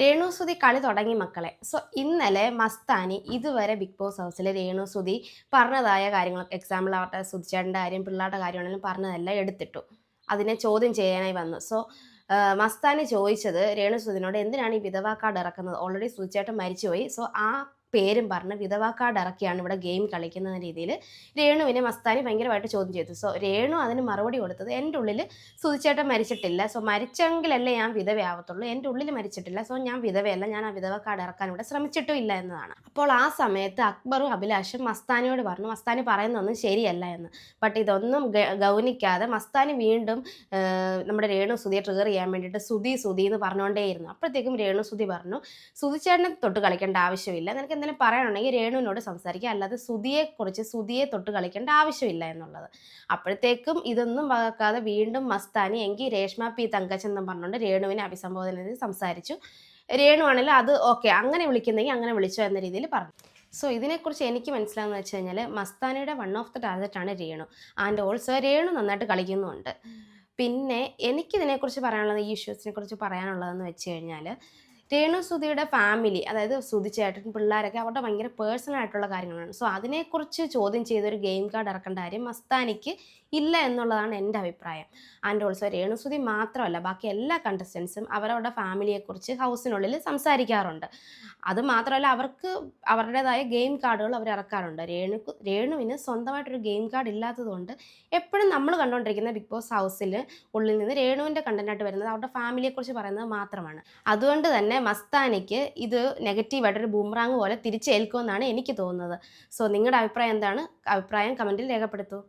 രേണുസുതി കളി തുടങ്ങി മക്കളെ. സോ ഇന്നലെ മസ്താനി ഇതുവരെ ബിഗ് ബോസ് ഹൗസിൽ രേണുസുതി പറഞ്ഞതായ കാര്യങ്ങൾ എക്സാമ്പിൾ അവരുടെ സുധിച്ചേട്ടന്റെ കാര്യം പിള്ളേരുടെ കാര്യമാണെങ്കിലും പറഞ്ഞതെല്ലാം എടുത്തിട്ടു. അതിനെ ചോദ്യം ചെയ്യാനായി വന്നു. സോ മസ്താനി ചോദിച്ചത് രേണുസുതിനോട് എന്തിനാണ് ഈ വിധവാ കാർഡ് ഇറക്കുന്നത്? ഓൾറെഡി സുധിച്ചേട്ടൻ മരിച്ചുപോയി. സോ ആ പേരും പറഞ്ഞ് വിധവാ കാർഡ് ഇറക്കിയാണ് ഇവിടെ ഗെയിം കളിക്കുന്ന രീതിയിൽ. രേണുവിനെ മസ്താനി ഭയങ്കരമായിട്ട് ചോദ്യം ചെയ്തു. സോ രേണു അതിന് മറുപടി കൊടുത്തത് എന്റെ ഉള്ളിൽ സുതിച്ചേട്ടൻ മരിച്ചിട്ടില്ല. സോ മരിച്ചെങ്കിലല്ലേ ഞാൻ വിധവയാവത്തുള്ളൂ എന്റെ ഉള്ളിൽ മരിച്ചിട്ടില്ല. സോ ഞാൻ വിധവയല്ല. ഞാൻ ആ വിധവ ഇറക്കാൻ ഇവിടെ ശ്രമിച്ചിട്ടും ഇല്ല എന്നതാണ്. അപ്പോൾ ആ സമയത്ത് അക്ബറും അഭിലാഷും മസ്താനിയോട് പറഞ്ഞു. മസ്താനി പറയുന്നതൊന്നും ശരിയല്ല എന്ന്. ബട്ട് ഇതൊന്നും ഗൗനിക്കാതെ മസ്താനി വീണ്ടും നമ്മുടെ രേണു സുതിയെ ട്രിഗർ ചെയ്യാൻ വേണ്ടിയിട്ട് സുതി സുതി എന്ന് പറഞ്ഞുകൊണ്ടേയിരുന്നു. അപ്പോഴത്തേക്കും രേണു സുതി പറഞ്ഞു സുതിച്ചേട്ടനെ തൊട്ട് കളിക്കേണ്ട ആവശ്യമില്ല. നിനക്ക് എന്തെങ്കിലും പറയാനുണ്ടെങ്കിൽ രേണുവിനോട് സംസാരിക്കുക. അല്ലാതെ സുതിയെക്കുറിച്ച് സുതിയെ തൊട്ട് കളിക്കേണ്ട ആവശ്യമില്ല എന്നുള്ളത്. അപ്പോഴത്തേക്കും ഇതൊന്നും വകക്കാതെ വീണ്ടും മസ്താനി എങ്കിൽ രേഷ്മ പി തങ്കച്ചെന്നും പറഞ്ഞുകൊണ്ട് രേണുവിനെ അഭിസംബോധന ചെയ്ത് സംസാരിച്ചു. രേണു ആണെങ്കിലും അത് ഓക്കെ അങ്ങനെ വിളിക്കുന്നെങ്കിൽ അങ്ങനെ വിളിച്ചോ എന്ന രീതിയിൽ പറഞ്ഞു. സോ ഇതിനെക്കുറിച്ച് എനിക്ക് മനസ്സിലാകുന്ന വെച്ച് കഴിഞ്ഞാൽ മസ്താനിയുടെ വൺ ഓഫ് ദ ടാർഗറ്റാണ് രേണു. ആൻഡ് ഓൾസോ രേണു നന്നായിട്ട് കളിക്കുന്നുണ്ട് പിന്നെ എനിക്കിതിനെക്കുറിച്ച് പറയാനുള്ളത് ഈ ഇഷ്യൂസിനെ കുറിച്ച് പറയാനുള്ളതെന്ന് വെച്ച് കഴിഞ്ഞാൽ രേണു സുധിയുടെ ഫാമിലി അതായത് സുധി ചേട്ടൻ പിള്ളേരൊക്കെ അവരുടെ ഭയങ്കര പേഴ്സണൽ ആയിട്ടുള്ള കാര്യങ്ങളാണ്. സോ അതിനെക്കുറിച്ച് ചോദ്യം ചെയ്തൊരു ഗെയിം കാർഡ് ഇറക്കേണ്ട കാര്യം മസ്താനിക്ക് ഇല്ല എന്നുള്ളതാണ് എന്റെ അഭിപ്രായം. ആൻഡ് ഓൾസോ രേണുസുതി മാത്രമല്ല ബാക്കി എല്ലാ കണ്ടസ്റ്റൻസും അവരവരുടെ ഫാമിലിയെക്കുറിച്ച് ഹൗസിനുള്ളിൽ സംസാരിക്കാറുണ്ട്. അത് മാത്രമല്ല അവർക്ക് അവരുടേതായ ഗെയിം കാർഡുകൾ അവർ ഇറക്കാറുണ്ട്. രേണുക്ക് രേണുവിന് സ്വന്തമായിട്ടൊരു ഗെയിം കാർഡ് ഇല്ലാത്തതുകൊണ്ട് എപ്പോഴും നമ്മൾ കണ്ടുകൊണ്ടിരിക്കുന്ന ബിഗ് ബോസ് ഹൗസിൽ ഉള്ളിൽ നിന്ന് രേണുവിന്റെ കണ്ടന്റായിട്ട് വരുന്നത് അവരുടെ ഫാമിലിയെക്കുറിച്ച് പറയുന്നത് മാത്രമാണ്. അതുകൊണ്ട് തന്നെ മസ്താനിക്ക് ഇത് നെഗറ്റീവായിട്ടൊരു ബൂമറാങ് പോലെ തിരിച്ചേൽക്കുമെന്നാണ് എനിക്ക് തോന്നുന്നത്. സോ നിങ്ങളുടെ അഭിപ്രായം എന്താണ്? അഭിപ്രായം കമന്റിൽ രേഖപ്പെടുത്തൂ.